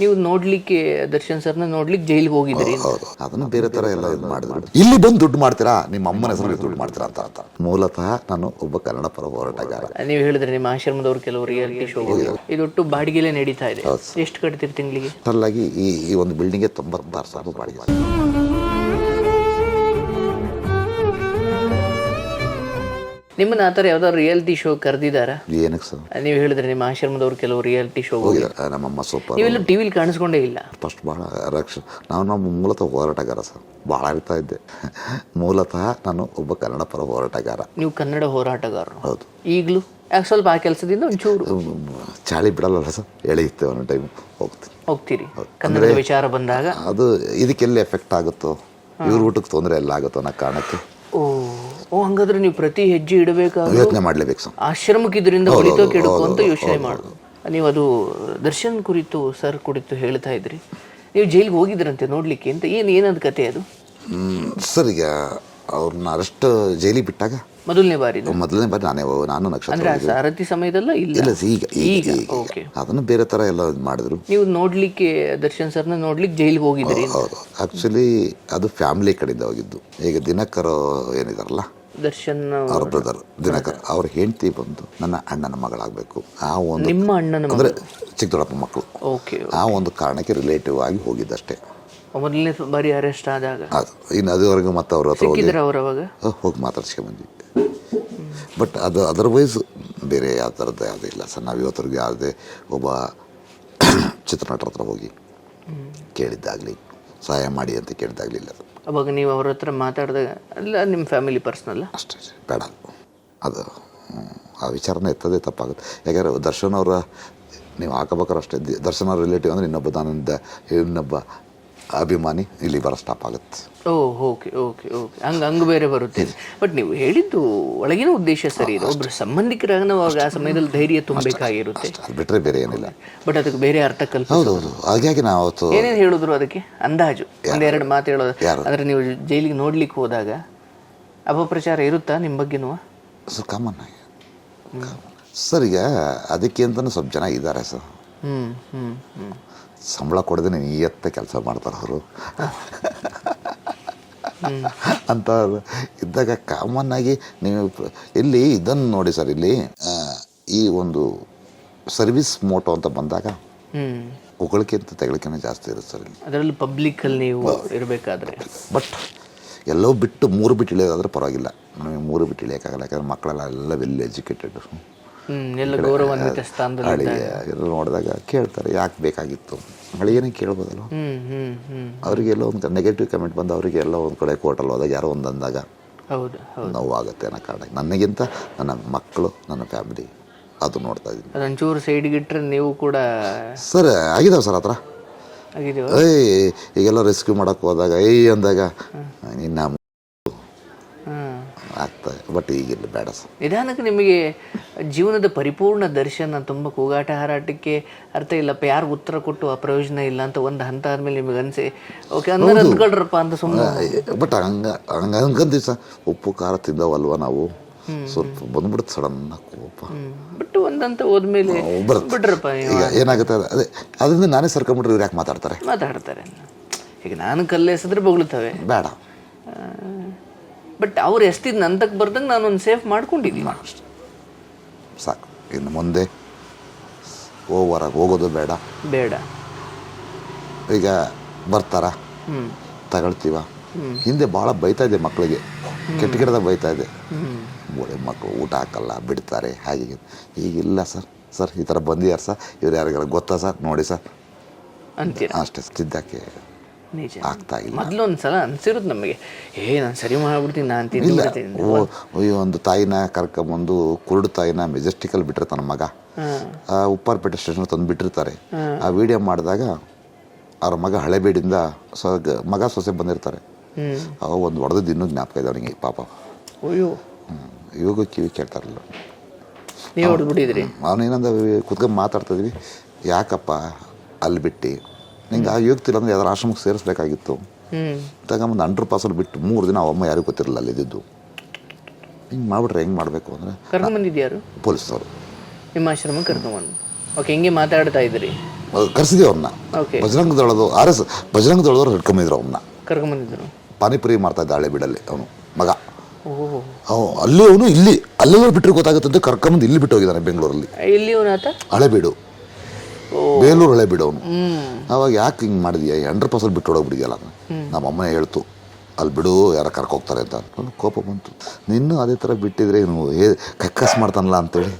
ನೀವು ನೋಡ್ಲಿಕ್ಕೆ ದರ್ಶನ್ ಸರ್ನ ನೋಡ್ಲಿಕ್ಕೆ ಜೈಲಿಗೆ ಹೋಗಿದ್ರಿ. ಹೌದು ಅದನ್ನ ಬೇರೆ ತರ ಎಲ್ಲ ಇದು ಮಾಡಿದ್ರು. ಇಲ್ಲಿ ಬಂದು ದುಡ್ಡು ಮಾಡ್ತೀರಾ? ನಿಮ್ಮ ಅಮ್ಮನ ಹೆಸರು ದುಡ್ಡು ಮಾಡ್ತೀರಾ ಅಂತ ಅರ್ಥ ಮೂಲತಃ ನಾನು ಒಬ್ಬ ಕನ್ನಡ ಪರ ಹೋರಾಟಗಾರ. ನೀವು ಹೇಳಿದ್ರೆ ನಿಮ್ಮ ಆಶ್ರಮದವ್ರು ಕೆಲವು ರಿಯಾಲಿಟಿ ಶೋ ಇದೊಟ್ಟು ಬಾಡಿಗೆಲೆ ನಡೀತಾ ಇದೆ. ಎಷ್ಟು ಕಟ್ತೀರಿ ತಿಂಗಳಿಗೆ? ಟೋಟಲಾಗಿ ಈ ಈ ಒಂದು ಬಿಲ್ಡಿಂಗ್ಗೆ ತೊಂಬತ್ತಾರು ಸಾವಿರ ಬಾಡಿಗೆ. ನಿಮ್ಮನ್ನ ಆ ಥರ ಯಾವ್ದಾದ್ರು ರಿಯಾಲಿಟಿ ಶೋ ಕರೆದಿದ್ದಾರಾ? ಏನಕ್ಕೆ ಸರ್? ನೀವು ಹೇಳಿದ್ರೆ ನಿಮ್ಮ ಆಶ್ರಮದವ್ರು ಕೆಲವು ರಿಯಾಲಿಟಿ ಶೋ ಹೋಗಿದ್ದಾರೆ. ನಮ್ಮಮ್ಮ ಸೂಪರ್ ನೀವೆಲ್ಲ ಟಿವಿಲಿ ಕಾಣಿಸ್ಕೊಂಡೇ ಇಲ್ಲ. ಫಸ್ಟ್ ಭಾಳ ರಕ್ಷ ನಾವು ನಮ್ಮ ಮೂಲತಃ ಹೋರಾಟಗಾರ ಸರ್. ಭಾಳ ಅರಿತಾ ಇದ್ದೆ. ಮೂಲತಃ ನಾನು ಒಬ್ಬ ಕನ್ನಡ ಪರ ಹೋರಾಟಗಾರ. ನೀವು ಕನ್ನಡ ಹೋರಾಟಗಾರರು. ಹೌದು. ಈಗಲೂ? ಸ್ವಲ್ಪ ಆ ಕೆಲಸದಿಂದ ಒಂಚೂರು. ಚಾಳಿ ಬಿಡಲ್ಲ ಸರ್. ಎಳೆಯುತ್ತೆ ಒಂದು ಟೈಮ್ ಹೋಗ್ತೀನಿ. ಹೋಗ್ತೀರಿ. ಕನ್ನಡದ ವಿಚಾರ ಬಂದಾಗ? ಅದು ಇದಕ್ಕೆಲ್ಲಿ ಎಫೆಕ್ಟ್ ಆಗುತ್ತೋ? ಇವ್ರ ಊಟಕ್ಕೆ ತೊಂದರೆ ಎಲ್ಲ ಆಗುತ್ತೋ ಅನ್ನೋ ಕಾರಣಕ್ಕೆ? ಓ ಹಂಗಾದ್ರೆ ನೀವು ಪ್ರತಿ ಹೆಜ್ಜೆ ಇಡಬೇಕಾದ್ರೆ ಯೋಚನೆ ಮಾಡಲೇಬೇಕು ಸರ್. ಆಶ್ರಮಕ್ಕೆ ಇದರಿಂದ ಹೊಳಿತೋ ಕೆಡುಕೋ ಅಂತ ಯೋಚನೆ ಮಾಡೋದು. ನೀವು ಅದು ದರ್ಶನ್ ಕುರಿತು ಸರ್ ಕುರಿತು ಹೇಳ್ತಾ ಇದ್ರಿ. ನೀವು ಜೈಲಿಗೆ ಹೋಗಿದ್ರಂತೆ ನೋಡ್ಲಿಕ್ಕೆ ಅಂತ. ಏನು ಏನಂತ ಕತೆ ಅದು? ಸರ್ ಈಗ ಅವ್ರನ್ನ ಅರೆಸ್ಟ್ ಜೈಲಿಗೆ ಬಿಟ್ಟಾಗ? ಮೊದಲನೇ ಬಾರಿ ಮೊದಲನೇ ಬಾರಿ ನಾನೇ ನಾನು ನಕ್ಷತ್ರ ಅಂದ್ರೆ ಆ ಸಾರಥಿ ಸಮಯದಲ್ಲ ಇಲ್ಲ? ಇಲ್ಲ ಸರ್, ಈಗ ಈಗ ಈಗ ಈಗ ಓಕೆ. ಅದನ್ನು ಬೇರೆ ಥರ ಎಲ್ಲ ಇದು ಮಾಡಿದ್ರು. ನೀವು ನೋಡ್ಲಿಕ್ಕೆ ದರ್ಶನ್ ಸರ್ನ ನೋಡ್ಲಿಕ್ಕೆ ಜೈಲಿಗೆ ಹೋಗಿದ್ರಿ ಹೌದು ಆ್ಯಕ್ಚುಲಿ ಅದು ಫ್ಯಾಮಿಲಿ ಕಡೆಯಿಂದ ಹೋಗಿದ್ದು. ಈಗ ದಿನಕರ್ ಏನಿದಾರಲ್ಲ ದರ್ಶನ್ ಅವ್ರ. ಬ್ರದರ್ ದಿನಕರ್ ಅವ್ರ ಹೆಂಡತಿ ಬಂದು ನನ್ನ ಅಣ್ಣನ ಮಗಳಾಗಬೇಕು. ಆ ಒಂದು ನಿಮ್ಮ ಅಣ್ಣನ ಮಗಳು? ಅಂದರೆ ಚಿಕ್ಕದೊಡ್ಡಪ್ಪ ಮಕ್ಕಳು. ಓಕೆ ಆ ಒಂದು ಕಾರಣಕ್ಕೆ ರಿಲೇಟಿವ್ ಆಗಿ ಹೋಗಿದ್ದಷ್ಟೇ. ಮೊದಲನೇ ಬಾರಿ ಅರೆಸ್ಟ್ ಆದಾಗ? ಅದು ಇನ್ನು ಅದುವರೆಗೂ ಮತ್ತೆ ಅವ್ರ ಹತ್ರ ಹೋಗಿ ಸಿಕ್ಕಿದ್ರ ಅವ್ರ ಅವಾಗ? ಹೋಗಿ ಮಾತಾಡ್ಸ್ಕೊಂಬಂದ್ವಿ ಬಟ್ ಅದು ಅದರ್ವೈಸ್ ಬೇರೆ ಯಾವ ಥರದ್ದು ಯಾವುದೂ ಇಲ್ಲ ಸರ್. ನಾವು ಇವತ್ತರೆಗೂ ಯಾವುದೇ ಒಬ್ಬ ಚಿತ್ರನಟರ ಹತ್ರ ಹೋಗಿ ಕೇಳಿದ್ದಾಗಲಿ ಸಹಾಯ ಮಾಡಿ ಅಂತ ಕೇಳಿದ್ದಾಗಲಿಲ್ಲ. ಅವಾಗ ನೀವು ಅವ್ರ ಹತ್ರ ಮಾತಾಡಿದಾಗ ಅಲ್ಲ ನಿಮ್ಮ ಫ್ಯಾಮಿಲಿ ಪರ್ಸ್ನಲ್ಲ ಅಷ್ಟೇ. ಬೇಡ ಅದು ಆ ವಿಚಾರನ ಎತ್ತದೇ ತಪ್ಪಾಗುತ್ತೆ ಯಾಕಂದರೆ ದರ್ಶನ್ ಅವರ, ನೀವು ಹಾಕಬೇಕಾದ್ರೆ ಅಷ್ಟೇ, ದರ್ಶನ ರಿಲೇಟಿವ್ ಅಂದರೆ ಇನ್ನೊಬ್ಬ ನಾನಿಂದ ಇನ್ನೊಬ್ಬ ಅಭಿಮಾನಿ ಇಲ್ಲಿ ಬರೋ ಸ್ಟಾಪ್ ಆಗುತ್ತೆ. ಓ ಓಕೆ ಓಕೆ ಓಕೆ ಹಂಗೆ ಹಂಗೆ ಬೇರೆ ಬರುತ್ತೆ. ಬಟ್ ನೀವು ಹೇಳಿದ್ದು ಒಳಗಿನ ಉದ್ದೇಶ ಸರಿ ಇದೆ. ಒಬ್ರು ಸಂಬಂಧಿಕರಾಗ ನಾವು ಆಗ ಆ ಸಮಯದಲ್ಲಿ ಧೈರ್ಯ ತುಂಬಬೇಕಾಗಿರುತ್ತೆ. ಅದು ಬಿಟ್ಟರೆ ಬೇರೆ ಏನಿಲ್ಲ. ಬಟ್ ಅದಕ್ಕೆ ಬೇರೆ ಅರ್ಥ ಕಲ್ಪ ಹೌದು ಹೌದು. ಹಾಗಾಗಿ ನಾವು ಅವತ್ತು ಏನೇನು ಹೇಳಿದ್ರು ಅದಕ್ಕೆ? ಅಂದಾಜು. ಒಂದೆರಡು ಮಾತು ಹೇಳೋದು. ಯಾರು? ಅಂದ್ರೆ ನೀವು ಜೈಲಿಗೆ ನೋಡ್ಲಿಕ್ಕೆ ಹೋದಾಗ ಅಪಪ್ರಚಾರ ಇರುತ್ತಾ ನಿಮ್ಮ ಬಗ್ಗೆನೂ ಸರ್ ಕಾಮನ್ ಆಗಿ ಸರ್ ಈಗ ಅದಕ್ಕೆ ಅಂತಲೂ ಸ್ವಲ್ಪ ಜನ ಇದ್ದಾರೆ ಸರ್ ಸಂಬಳ ಕೊಡದೆ ನಿಯತ್ತ ಕೆಲಸ ಮಾಡ್ತಾರೆ ಅವರು. ಅಂತ ಇದ್ದಾಗ ಕಾಮನ್ ಆಗಿ ನೀವು ಇಲ್ಲಿ ಇದನ್ನು ನೋಡಿ ಸರ್ ಇಲ್ಲಿ ಈ ಒಂದು ಸರ್ವಿಸ್ ಮೋಟೋ ಅಂತ ಬಂದಾಗ ಹೊಗಳಿಕೆ ಅಂತ ತೆಗಳಿಕೆನೇ ಜಾಸ್ತಿ ಇರುತ್ತೆ ಸರ್ ಇಲ್ಲಿ. ಅದರಲ್ಲಿ ಪಬ್ಲಿಕ್ಕಲ್ಲಿ ನೀವು ಇರಬೇಕಾದ್ರೆ. ಬಟ್ ಎಲ್ಲೋ ಬಿಟ್ಟು ಮೂರು ಬಿಟ್ಟು ಇಳಿಯೋದಾದ್ರೆ ಪರವಾಗಿಲ್ಲ. ನಮಗೆ ಮೂರು ಬಿಟ್ಟು ಇಳಿಯೋಕ್ಕಾಗಲ್ಲ ಯಾಕಂದ್ರೆ ಮಕ್ಕಳೆಲ್ಲ ಎಲ್ಲ ವೆಲ್ ಎಜುಕೇಟೆಡ್ ಅಳಿಗೆ ನೋಡಿದಾಗ ಕೇಳ್ತಾರೆ ಯಾಕೆ ಬೇಕಾಗಿತ್ತು? ಅಳಿಯನೇ ಕೇಳ್ಬೋದಲ್ಲ ಅವರಿಗೆಲ್ಲ ಒಂದು ನೆಗೆಟಿವ್ ಕಮೆಂಟ್ ಬಂದು ಅವರಿಗೆಲ್ಲ ಒಂದು ಕಡೆ ಕೋಟಲ್ ಹೋದಾಗ ಯಾರೋ ಒಂದು ಅಂದಾಗ ನೋವಾಗುತ್ತೆ ಅನ್ನೋ ಕಾರಣಕ್ಕೆ ನನಗಿಂತ ನನ್ನ ಮಕ್ಕಳು ನನ್ನ ಫ್ಯಾಮಿಲಿ ಅದು ನೋಡ್ತಾ ಇದ್ದೀನಿ. ಒಂಚೂರು ಸೈಡ್ಗೆ ಇಟ್ಟರೆ ನೀವು ಕೂಡ ಸರ್ ಆಗಿದಾವೆ ಸರ್ ಹತ್ರ? ಏಯ್ ಈಗೆಲ್ಲ ರೆಸ್ಕ್ಯೂ ಮಾಡೋಕ್ಕೆ ಹೋದಾಗ ಏಯ್ ಅಂದಾಗ ಇನ್ನು ಬಟ್ ಈಗಿಲ್ಲ ಬೇಡ ಸರ್. ನಿಧಾನಕ್ಕೆ ನಿಮಗೆ ಜೀವನದ ಪರಿಪೂರ್ಣ ದರ್ಶನ ತುಂಬ ಕೂಗಾಟ ಹಾರಾಟಕ್ಕೆ ಅರ್ಥ ಇಲ್ಲಪ್ಪ ಯಾರು ಉತ್ತರ ಕೊಟ್ಟು ಆ ಪ್ರಯೋಜನ ಇಲ್ಲ ಅಂತ ಒಂದು ಹಂತ ಆದಮೇಲೆ ನಿಮಗೆ ಅನಿಸಿ. ಓಕೆ ಅಂದ್ರೆ ಅಂದ್ಕೊಳ್ರಪ್ಪ ಅಂತ ಸುಮ್ಮನೆ ಬಟ್ ಹಂಗ ಹಂಗ ಹಂಗಂತೀವಿ ಸರ್. ಉಪ್ಪು ಖಾರ ತಿಂದವಲ್ವ ನಾವು? ಸ್ವಲ್ಪ ಬಂದ್ಬಿಡುತ್ತೆ ಸಡನ್ ಕೋಪ. ಬಟ್ ಒಂದಂತ ಹೋದ್ಮೇಲೆ. ಬಿಡ್ರಪ್ಪ ಈಗ ಏನಾಗುತ್ತೆ ಅದು- ಅದೇ ಅದರಿಂದ ನಾನೇ ಸರ್ಕೊಂಬಿಟ್ರೆ ಇವ್ರು ಯಾಕೆ ಮಾತಾಡ್ತಾರೆ? ಮಾತಾಡ್ತಾರೆ. ಈಗ ನಾನು ಕಲ್ಲೇಸಿದ್ರೆ ಬೊಗಳುತ್ತವೆ. ಬೇಡ. ಬಟ್ ಅವ್ರು ಎಷ್ಟಿದ್ ನಂತಕ್ಕೆ ಬರ್ದಂಗೆ ನಾನು ಒಂದು ಸೇಫ್ ಮಾಡ್ಕೊಂಡಿದ್ದೀನಿ. ಅಷ್ಟೆ ಸಾಕು. ಇನ್ನು ಮುಂದೆ ಓವರಾಗಿ ಹೋಗೋದು ಬೇಡ. ಬೇಡ. ಈಗ ಬರ್ತಾರ? ತಗೊಳ್ತೀವ? ಹಿಂದೆ ಭಾಳ ಬೈತಾ ಇದೆ ಮಕ್ಕಳಿಗೆ ಕೆಟ್ಟ ಕೆಟ್ಟದಾಗ ಬೈತಾ ಇದೆ ಬೋಳೆ ಮಕ್ಕಳು ಊಟ ಹಾಕಲ್ಲ ಬಿಡ್ತಾರೆ ಹಾಗೆ ಹೀಗೆ. ಈಗಿಲ್ಲ ಸರ್. ಸರ್ ಈ ಥರ ಬಂದಿದ್ದಾರೆ ಸರ್? ಇವ್ರು ಯಾರಿಗಾರ ಗೊತ್ತಾ ಸರ್? ನೋಡಿ ಸರ್. ಅಂತ ಅಷ್ಟೇ. ತಿದ್ದಕ್ಕೆ ನಿಜ. ಆಗ್ತಾ ಇಲ್ಲ. ಮೊದಲು ಒಂದ್ಸಲ ಅನ್ಸಿರೋದು ನಮಗೆ ಏ ನಾನು ಸರಿ ಮಾಡ್ಬಿಡ್ತೀನಿ ನಾನು ಓ ಅಯ್ಯೋ ಒಂದು ತಾಯಿನ ಕರ್ಕೊಂಬಂದು ಕುರುಡು ತಾಯಿನ ಮೆಜೆಸ್ಟಿಕಲ್ಲಿ ಬಿಟ್ಟಿರ್ತಾನೆ ಮಗ. ಉಪ್ಪಾರಪೇಟೆ ಸ್ಟೇಷನ್ ತಂದು ಬಿಟ್ಟಿರ್ತಾರೆ. ಆ ವಿಡಿಯೋ ಮಾಡಿದಾಗ ಅವ್ರ ಮಗ ಹಳೆಬೀಡಿಂದ ಸೊ ಮಗ ಸೊಸೆ ಬಂದಿರ್ತಾರೆ. ಅವ ಒಂದು ಹೊಡೆದು ಇನ್ನೂ ಜ್ಞಾಪಕ ಇದೆ ಅವನಿಗೆ ಪಾಪ. ಅಯ್ಯೋ. ಇವಾಗ ಕಿವಿ ಕೇಳ್ತಾರಲ್ಲ. ನೀವು ಹೊಡೆದ್ಬಿಟ್ಟಿದ್ರಿ. ಅವನೇನಂದ ಕುತ್ಕೊಂಡು ಮಾತಾಡ್ತಾ ಇದ್ವಿ ಯಾಕಪ್ಪ ಅಲ್ಲಿ ಬಿಟ್ಟು? ನಿಂಗೆ ಆ ಯೋಗ್ತಿಲ್ಲ ಅಂದ್ರೆ ಯಾವ್ದಾರು ಆಶ್ರಮಕ್ಕೆ ಸೇರಿಸ್ಬೇಕಾಗಿತ್ತು. ತಗೊಂಬಂದು ಅಂಡ್ರ್ ಪಾಸಲ್ಲಿ ಬಿಟ್ಟು ಮೂರು ದಿನ ಅವಮ್ಮ ಯಾರಿಗೂ ಗೊತ್ತಿರಲಿಲ್ಲ ಅಲ್ಲಿದ್ದು ಹಿಂಗೆ ಮಾಡ್ಬಿಟ್ರೆ ಹೆಂಗೆ ಮಾಡಬೇಕು ಅಂದರೆ ಕರ್ಕೊಂಬಂದಿದ್ಯಾರು ಪೊಲೀಸ್ನವರು. ನಿಮ್ಮ ಆಶ್ರಮಕ್ಕೆ ಕರ್ಕೊಂಬಂದು ಓಕೆ ಹಿಂಗೆ ಮಾತಾಡ್ತಾ ಇದ್ರಿ. ಕರೆಸಿದ್ವಿ ಅವ್ರನ್ನ ಓಕೆ ಬಜರಂಗ ದಳದು ಆರ್ ಎಸ್ ಬಜರಂಗ ದಳದವ್ರು ಹಿಡ್ಕೊಂಬಿದ್ರು ಅವನ್ನ ಕರ್ಕೊಂಬಂದಿದ್ರು ಪಾನಿಪುರಿ ಮಾಡ್ತಾ ಇದ್ದ ಹಳೆ ಬಿಡಲ್ಲಿ ಅವನು ಮಗ. ಅಲ್ಲಿ ಅವನು ಇಲ್ಲಿ ಅಲ್ಲೆಲ್ಲ ಬಿಟ್ಟರೆ ಗೊತ್ತಾಗುತ್ತೆ ಕರ್ಕೊಂಬಂದು ಇಲ್ಲಿ ಬಿಟ್ಟು ಹೋಗಿದ್ದಾನೆ ಬೆಂಗಳೂರಲ್ಲಿ. ಇಲ್ಲಿ ಹಳೆಬೀಡು ಬೇಲೂರು ಹಳೆ ಬಿಡೋನು. ಅವಾಗ ಯಾಕೆ ಹಿಂಗೆ ಮಾಡಿದ್ಯಾ? ಹಂಡ್ರೆಡ್ ಪರ್ಸೆಂಟ್ ಬಿಟ್ಟು ಹೊಡೋಗ್ಬಿಟ್ಟಿದ್ಯಲ್ಲ ನಮ್ಮ ಅಮ್ಮನೇ ಹೇಳ್ತು ಅಲ್ಲಿ ಬಿಡು ಯಾರ ಕರ್ಕೋಗ್ತಾರೆ ಅಂತ. ಅಂದ್ಕೊಂಡು ಕೋಪ ಬಂತು. ನಿನ್ನೂ ಅದೇ ಥರ ಬಿಟ್ಟಿದ್ರೆ ಏನು ಹೇ ಕಕ್ಕಸ್ ಮಾಡ್ತಾನಲ್ಲ ಅಂತೇಳಿ.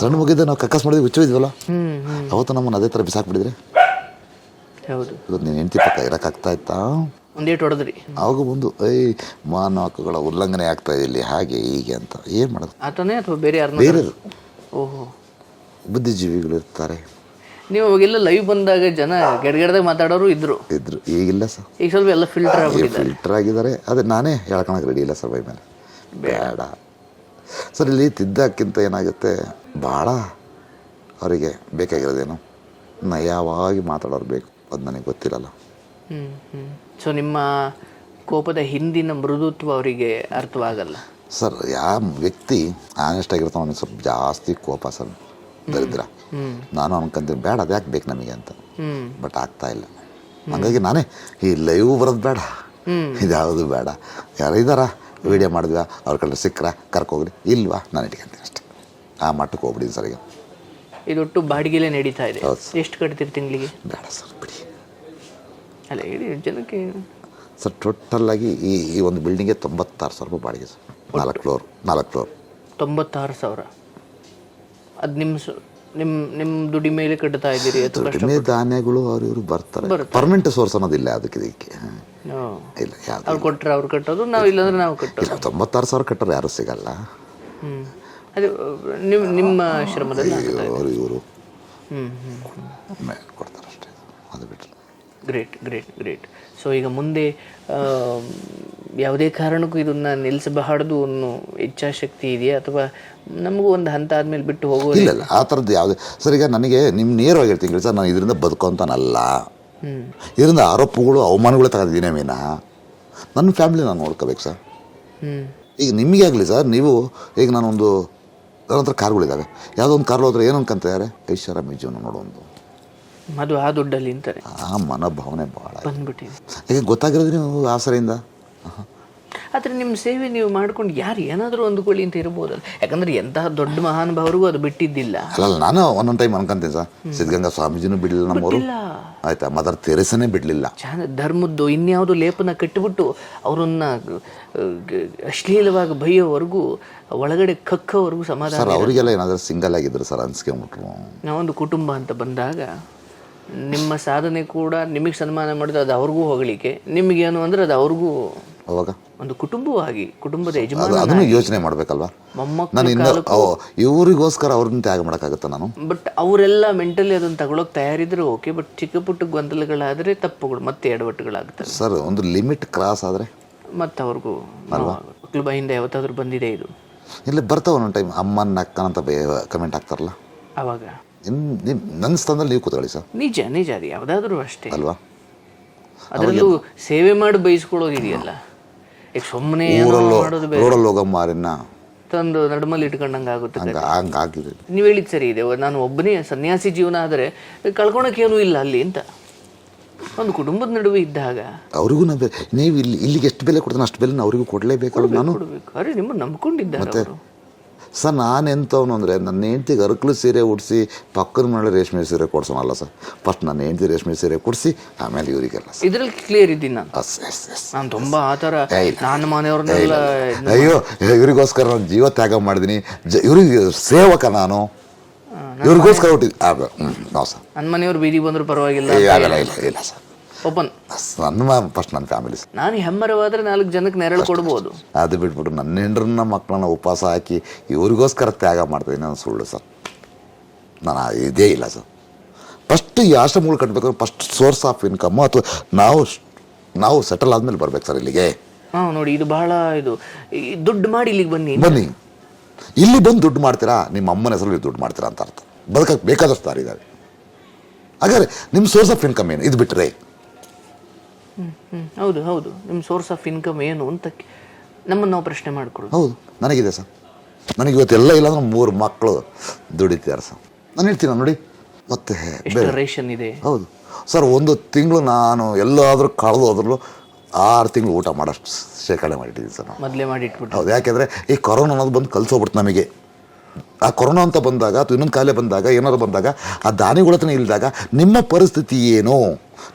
ಸಣ್ಣ ಮುಗಿದ ನಾವು ಕಕ್ಕಸ್ ಮಾಡಿದ್ವಿ ಹುಚ್ಚಿದ್ವಲ್ಲ ಅವತ್ತು ನಮ್ಮನ್ನು ಅದೇ ಥರ ಬಿಸಾಕ್ಬಿಟ್ಟಿದ್ರೆ ಹೌದು. ಇವತ್ತು ನೀನು ಹೆಂಡತಿ ಪಕ್ಕ ಇರೋಕ್ಕಾಗ್ತಾ ಇತ್ತಾ? ಒಂದೇಟ್ ಹೊಡೆದ್ರಿ. ಆವಾಗ ಒಂದು ಐ ಮಾನವ ಹಕ್ಕುಗಳ ಉಲ್ಲಂಘನೆ ಆಗ್ತಾ ಇದೆ ಇಲ್ಲಿ ಹಾಗೆ ಹೀಗೆ ಅಂತ. ಏನು ಮಾಡೋದು? ಆತನೇ ಅಥವಾ ಬೇರೆ ಬೇರೆ ಓಹೋ. ಬುದ್ಧಿಜೀವಿಗಳು ಇರ್ತಾರೆ ನೀವು ಅವಾಗೆಲ್ಲ ಲೈವ್ ಬಂದಾಗ ಜನ ಗೆಡ್ಗೆಡ್ದಾಗ ಮಾತಾಡೋರು ಇದ್ರು. ಇದ್ರು. ಈಗಿಲ್ಲ ಸರ್. ಈಗ ಸ್ವಲ್ಪ ಎಲ್ಲ ಫಿಲ್ಟರ್ ಆಗಿದ್ದಾರೆ ಫಿಲ್ಟರ್ ಆಗಿದ್ದಾರೆ. ಅದೇ ನಾನೇ ಹೇಳ್ಕೊಳಕ್ಕೆ ರೆಡಿ ಇಲ್ಲ ಸರ್ ಬೈ ಮೇಲೆ. ಬೇಡ. ಸರ್ ಇಲ್ಲಿ ತಿದ್ದಕ್ಕಿಂತ ಏನಾಗುತ್ತೆ? ಭಾಳ ಅವರಿಗೆ ಬೇಕಾಗಿರೋದೇನು? ನಯವಾಗಿ ಮಾತಾಡೋರು ಬೇಕು. ಅದು ನನಗೆ ಗೊತ್ತಿರಲ್ಲ. ಸೊ ನಿಮ್ಮ ಕೋಪದ ಹಿಂದಿನ ಮೃದುತ್ವ ಅವರಿಗೆ ಅರ್ಥವಾಗಲ್ಲ. ಸರ್ ಯಾವ ವ್ಯಕ್ತಿ ಆನೆಸ್ಟ್ ಆಗಿರ್ತಾನೆ ಸ್ವಲ್ಪ ಜಾಸ್ತಿ ಕೋಪ ಸರ್. ದರಿದ್ರ. ನಾನು ಅನ್ಕೊಂತೀನಿ ಬೇಡ ಅದು ಯಾಕೆ ಬೇಕು ನಮಗೆ ಅಂತ. ಬಟ್ ಆಗ್ತಾ ಇಲ್ಲ. ಹಂಗಾಗಿ ನಾನೇ ಈ ಲೈವ್ ಬರೋದು ಬೇಡ. ಇದ್ಯಾವುದು ಬೇಡ. ಯಾರು ಇದ್ದಾರಾ ವಿಡಿಯೋ ಮಾಡಿದ್ವಾ? ಅವ್ರ ಕಡೆ ಸಿಕ್ಕರ? ಕರ್ಕೋಗ್ರಿ. ಇಲ್ವಾ? ನಾನು ಇಟ್ಕೊಂತೀನಿ ಅಷ್ಟೇ. ಆ ಮಟ್ಟಕ್ಕೆ ಹೋಗ್ಬಿಡಿ ಸರ್ ಈಗ. ಇದೊಟ್ಟು ಬಾಡಿಗೆಲೇ ನಡೀತಾ ಇದೆ. ಎಷ್ಟು ಕಟ್ತೀರಿ ತಿಂಗಳಿಗೆ? ಬೇಡ ಸರ್ ಬಿಡಿ. ಅಲ್ಲ ಹೇಳಿ ಜನಕ್ಕೆ ಸರ್ ಟೋಟಲ್ಲಾಗಿ ಈ ಈ ಒಂದು ಬಿಲ್ಡಿಂಗ್ಗೆ ತೊಂಬತ್ತಾರು ಸಾವಿರ ರೂಪಾಯಿ ಬಾಡಿಗೆ ಸರ್. ನಾಲ್ಕು ಫ್ಲೋರ್ ನಾಲ್ಕು ಫ್ಲೋರ್ ತೊಂಬತ್ತಾರು ಸಾವಿರ. ಅದು ನಿಮ್ಮ ನಿಮ್ಮ ನಿಮ್ಮ ದುಡಿ ಮೇಲೆ ಕಟ್ತಾ ಇದ್ದೀರಿ ಅಥವಾ ಕಡಿಮೆ ಧಾನ್ಯಗಳು ಅವ್ರು ಇವರು ಬರ್ತಾರೆ. ಪರ್ಮನೆಂಟ್ ಸೋರ್ಸ್ ಅನ್ನೋದಿಲ್ಲ ಅದಕ್ಕೆ ಇದಕ್ಕೆ. ಇಲ್ಲ ಯಾವುದು ಅವ್ರು ಕೊಟ್ಟರೆ ಅವ್ರು ಕಟ್ಟೋದು ನಾವು ಇಲ್ಲಾಂದ್ರೆ ನಾವು ಕಟ್ಟೋದು. ಇಲ್ಲ ತೊಂಬತ್ತಾರು ಸಾವಿರ ಕಟ್ಟೋರು ಯಾರು ಸಿಗಲ್ಲ. ಹ್ಞೂ ಅದು ನಿಮ್ಮ ನಿಮ್ಮ ಶ್ರಮದಲ್ಲಿ ಅವರು ಇವರು ಹ್ಞೂ ಹ್ಮ್ ಕೊಡ್ತಾರೆ ಅಷ್ಟೇ ಅದು ಬಿಟ್ಟರೆ ಗ್ರೇಟ್ ಗ್ರೇಟ್ ಗ್ರೇಟ್ ಸೊ ಈಗ ಮುಂದೆ ಯಾವುದೇ ಕಾರಣಕ್ಕೂ ಇದನ್ನು ನಿಲ್ಲಿಸಬಾರ್ದು ಅನ್ನೋ ಇಚ್ಛಾಶಕ್ತಿ ಇದೆಯಾ? ಅಥವಾ ನಮಗೂ ಒಂದು ಹಂತ ಆದಮೇಲೆ ಬಿಟ್ಟು ಹೋಗುವ ಇಲ್ಲ ಆ ಥರದ್ದು ಯಾವುದೇ ಸರ್ ಈಗ ನನಗೆ ನಿಮ್ಮ ನೇರವಾಗಿ ಹೇಳ್ತೀನಿ ಸರ್ ನಾನು ಇದರಿಂದ ಬದುಕೋಂತಾನಲ್ಲ ಇದರಿಂದ ಆರೋಪಗಳು ಅವಮಾನಗಳು ತಗೊಂಡಿದ್ದೀನಿ ಮೀನಾ ನನ್ನ ಫ್ಯಾಮಿಲಿ ನಾನು ನೋಡ್ಕೋಬೇಕು ಸರ್. ಈಗ ನಿಮಗೆ ಆಗಲಿ ಸರ್ ನೀವು ಈಗ ನಾನೊಂದು ನನ್ನ ಹತ್ರ ಕಾರ್ಗಳಿದ್ದಾವೆ ಯಾವುದೋ ಒಂದು ಕಾರ್ಗಳು ಹೋದ್ರೆ ಏನು ಅನ್ಕೊಂತಾರೆ ಐಷಾರಾಮಿ ಜೀವನ ನೋಡೋದು ಅದು ಆ ದುಡ್ಡಲ್ಲಿ ಅಂತಾರೆ. ಆ ಮನೋಭಾವನೆ ಬಹಳ ಬಂದ್ಬಿಟ್ಟಿದೆ. ಈಗ ಗೊತ್ತಾಗಿರೋದು ನೀವು ಆಸರೆಯಿಂದ? ಆದರೆ ನಿಮ್ಮ ಸೇವೆ ನೀವು ಮಾಡ್ಕೊಂಡು ಯಾರು ಏನಾದರೂ ಅಂದ್ಕೊಳ್ಳಿ ಅಂತ ಇರ್ಬೋದಲ್ಲ ಯಾಕಂದ್ರೆ ಎಂತಹ ದೊಡ್ಡ ಮಹಾನುಭಾವರಿಗೂ ಅದು ಬಿಟ್ಟಿದ್ದಿಲ್ಲ. ಅಲ್ಲ ನಾನು ಒಂದೊಂದು ಟೈಮ್ ಅನ್ಕೊಂತೀನಿ ಸರ್. ಸಿದ್ಧಗಂಗಾ ಸ್ವಾಮೀಜಿನೂ ಬಿಡಲಿಲ್ಲ ನಮ್ಮವರು. ಆಯ್ತಾ? ಮದರ್ ತೆರೆಸನೇ ಬಿಡಲಿಲ್ಲ. ಚಾನ ಧರ್ಮದ್ದು ಇನ್ಯಾವುದೋ ಲೇಪನ ಕಟ್ಟಿಬಿಟ್ಟು ಅವರನ್ನ ಅಶ್ಲೀಲವಾಗಿ ಬೈಯೋವರೆಗೂ ಒಳಗಡೆ ಕಕ್ಕವರೆಗೂ ಸಮಾಧಾನ ಸರ್ ಅವರಿಗೆಲ್ಲ ಏನಾದರೂ ಸಿಂಗಲ್ ಆಗಿದ್ರು ಸರ್ ಅನ್ಸ್ಕೊಂಬಿಟ್ರು. ನಾವೊಂದು ಕುಟುಂಬ ಅಂತ ಬಂದಾಗ ನಿಮ್ಮ ಸಾಧನೆ ಕೂಡ ನಿಮಗೆ ಸನ್ಮಾನ ಮಾಡಿದ್ರೆ ಅದು ಅವ್ರಿಗೂ ಹೊಗಳಿಕೆ ಏನು ಅಂದ್ರೆ ಅದು ಅವ್ರಿಗೂ ಅವಾಗ? ಒಂದು ಕುಟುಂಬವಾಗಿ ಕುಟುಂಬದ ಯಜಮಾನ ಅದನ್ನು ಯೋಚನೆ ಮಾಡಬೇಕಲ್ವಾ? ನಾನು ಇನ್ನು ಇವರಿಗೋಸ್ಕರ ಅವ್ರನ್ನ ತ್ಯಾಗ ಮಾಡೋಕ್ಕಾಗತ್ತಾ ನಾನು? ಬಟ್ ಅವರೆಲ್ಲ ಮೆಂಟಲಿ ಅದನ್ನ ತಗೊಳಕ್ ತಯಾರಿದ್ರೆ ಓಕೆ ಬಟ್ ಚಿಕ್ಕ ಪುಟ್ಟ ಗೊಂದಲಗಳಾದ್ರೆ ತಪ್ಪುಗಳು ಮತ್ತೆ ಎಡವಟ್ಟುಗಳಾಗ್ತವೆ. ಸರ್ ಒಂದು ಲಿಮಿಟ್ ಕ್ರಾಸ್ ಆದರೆ? ಮತ್ತೆ ಅವ್ರಿಗೂ ಮಕ್ಕಳು ಬಾಯಿಂದ ಯಾವತ್ತಾದ್ರೂ ಬಂದಿದೆ ಇದು. ಇಲ್ಲಿ ಬರ್ತಾವ ಒಂದೊಂದು ಟೈಮ್ ಅಮ್ಮನ ಅಕ್ಕನಂತ ಕಮೆಂಟ್ ಆಗ್ತಾರಲ್ಲ ಅವಾಗ. ಇನ್ನು ನಿಮ್ಮ ನನ್ನ ಸ್ಥಾನದಲ್ಲಿ ನೀವು ಕೂತ್ಕೊಳ್ಳಿ ಸರ್. ನಿಜ ನಿಜ ಅದು ಯಾವುದಾದ್ರೂ ಅಷ್ಟೇ. ಅಲ್ವಾ? ಅದರಲ್ಲೂ ಸೇವೆ ಮಾಡಿ ಬಯಸ್ಕೊಳ್ಳೋದಿದೆಯಲ್ಲ ಈಗ ಸುಮ್ಮನೆ ಮಾಡೋದು ಬೇರೆ. ರೋಡಲ್ಲಿ ಹೋಗೋ ಮಾರಿನ ತಂದು ನಡುಮಲ್ಲಿ ಇಟ್ಕೊಂಡಂಗೆ ಆಗುತ್ತೆ ಹಂಗೆ ಹಂಗೆ ಆಗಿದೆ ನೀವು ಹೇಳಿದ ಸರಿ ಇದೆ. ನಾನು ಒಬ್ಬನೇ ಸನ್ಯಾಸಿ ಜೀವನ ಆದರೆ ಕಳ್ಕೊಳಕ್ಕೇನೂ ಇಲ್ಲ ಅಲ್ಲಿ ಅಂತ. ಒಂದು ಕುಟುಂಬದ ನಡುವೆ ಇದ್ದಾಗ ಅವ್ರಿಗೂ ನಾನು ಬೆ- ನೀವು ಇಲ್ಲಿ ಇಲ್ಲಿಗೆ ಎಷ್ಟು ಬೆಲೆ ಕೊಡ್ತಾನೆ ಅಷ್ಟು ಬೆಲೆ ಅವರಿಗೂ ಕೊಡಲೇಬೇಕು ನಾನು? ಕೊಡಬೇಕು. ಅರೆ ನಿಮ್ಮ ನಂಬ್ಕೊಂಡಿದ್ದಾರೆ ಅವರು. ಸರ್ ನಾನು ಎಂಥವನು ಅಂದರೆ ನನ್ನ ಹೆಂಡ್ತಿಗೆ ಅರ್ಕಲು ಸೀರೆ ಉಡಿಸಿ ಪಕ್ಕದ ಮನೆ ರೇಷ್ಮೆ ಸೀರೆ ಕೊಡ್ಸೋನಲ್ಲ ಸರ್. ಫಸ್ಟ್ ನನ್ನ ಹೆಂಡ್ತಿ ರೇಷ್ಮೆ ಸೀರೆ ಕೊಡಿಸಿ ಆಮೇಲೆ ಇವರಿಗೆಲ್ಲ ಸರ್. ಇದ್ರಲ್ಲಿ ಕ್ಲಿಯರ್ ಇದ್ದೀನಿ? ನಾನು ಎಸ್ ಎಸ್ ಎಸ್. ನಾನು ತುಂಬಾ ಆ ಥರ ಏ, ಇಲ್ಲ. ನನ್ನ ಮನೆಯವ್ರನ್ನೆಲ್ಲ ಅಯ್ಯೋ ಇವರಿಗೋಸ್ಕರ ನಾನು ಜೀವ ತ್ಯಾಗ ಮಾಡಿದ್ದೀನಿ ಜ ಇವ್ರಿಗೆ ಸೇವಕ ನಾನು. ಇವ್ರಿಗೋಸ್ಕರ ಹುಟ್ಟಿದ್ದು ಆಗ ಹ್ಞೂ ನಾವು ಸರ್. ನನ್ನ ಮನೆಯವ್ರು ಬೀದಿ ಬಂದ್ರು ಪರವಾಗಿಲ್ಲ ಏ, ಆಗಲ್ಲ ಇಲ್ಲ ಇಲ್ಲ ಸರ್. ಓಪನ್ ನನ್ನ ಫಸ್ಟ್ ನನ್ನ ಫ್ಯಾಮಿಲಿ ನಾನು ಹೆಮ್ಮರವಾದ್ರೆ ನಾಲ್ಕು ಜನಕ್ಕೆ ನೆರಳು ಕೊಡ್ಬೋದು. ಅದು ಬಿಟ್ಬಿಟ್ಟು ನನ್ನ ಹೆಂಡ್ರನ್ನ ಮಕ್ಕಳನ್ನ ಉಪವಾಸ ಹಾಕಿ ಇವ್ರಿಗೋಸ್ಕರ ತ್ಯಾಗ ಮಾಡ್ತೀನಿ ನಾನು ಸುಳ್ಳು ಸರ್. ನಾನು ಇದೇ ಇಲ್ಲ ಸರ್. ಫಸ್ಟ್ ಈ ಆಶ್ರಮಗಳು ಕಟ್ಟಬೇಕು ಫಸ್ಟ್ ಸೋರ್ಸ್ ಆಫ್ ಇನ್ಕಮ್ ಅಥವಾ ನಾವು ನಾವು ಸೆಟಲ್ ಆದಮೇಲೆ ಬರ್ಬೇಕು ಸರ್ ಇಲ್ಲಿಗೆ. ಹಾಂ ನೋಡಿ ಇದು ಬಹಳ ಇದು ಈ ದುಡ್ಡು ಮಾಡಿ ಇಲ್ಲಿಗೆ ಬನ್ನಿ. ಬನ್ನಿ. ಇಲ್ಲಿ ಬಂದು ದುಡ್ಡು ಮಾಡ್ತೀರಾ? ನಿಮ್ಮ ಅಮ್ಮನ ಹೆಸರಲ್ಲಿ ದುಡ್ಡು ಮಾಡ್ತೀರಾ ಅಂತ ಅರ್ಥ. ಬದುಕಕ್ಕೆ ಬೇಕಾದಷ್ಟು ದಾರಿ ಇದ್ದಾವೆ ಹಾಗಾದ್ರೆ ನಿಮ್ಮ ಸೋರ್ಸ್ ಆಫ್ ಇನ್ಕಮ್ ಏನು? ಇದು ಬಿಟ್ಟರೆ ಹೌದು ಹೌದು. ನಿಮ್ಮ ಸೋರ್ಸ್ ಆಫ್ ಇನ್ಕಮ್ ಏನು ಅಂತ ನಮ್ಮನ್ನು ನಾವು ಪ್ರಶ್ನೆ ಮಾಡ್ಕೊಳ್ಳೋದು. ಹೌದು. ನನಗಿದೆ ಸರ್. ನನಗೆ ಇವತ್ತೆಲ್ಲ ಇಲ್ಲ ಅಂದ್ರೆ ಮೂರು ಮಕ್ಕಳು ದುಡಿತಾರೆ ಸರ್. ನಾನು ಹೇಳ್ತೀನಿ ನೋಡಿ. ಮತ್ತೆ ರೇಷನ್ ಇದೆ? ಹೌದು. ಸರ್ ಒಂದು ತಿಂಗಳು ನಾನು ಎಲ್ಲಾದರೂ ಕಳೆದು ಹೋದ್ರೂ ಆರು ತಿಂಗಳು ಊಟ ಮಾಡೋಷ್ಟು ಶೇಖರಣೆ ಮಾಡಿಟ್ಟಿದ್ದೀನಿ ಸರ್ ನಾವು ಮೊದಲೇ ಮಾಡಿ ಇಟ್ಬಿಟ್ಟು ಹೌದು. ಯಾಕೆಂದರೆ ಈ ಕೊರೋನಾ ಅನ್ನೋದು ಬಂದು ಕಲ್ಸೋಗ್ಬಿಡ್ತು ನಮಗೆ. ಆ ಕೊರೋನಾ ಅಂತ ಬಂದಾಗ ಅಥವಾ ಇನ್ನೊಂದು ಕಾಲೇ ಬಂದಾಗ ಏನಾದ್ರು ಬಂದಾಗ ಆ ದಾನಿಗಳ ಹತ್ರ ಇಲ್ದಾಗ ನಿಮ್ಮ ಪರಿಸ್ಥಿತಿ ಏನು?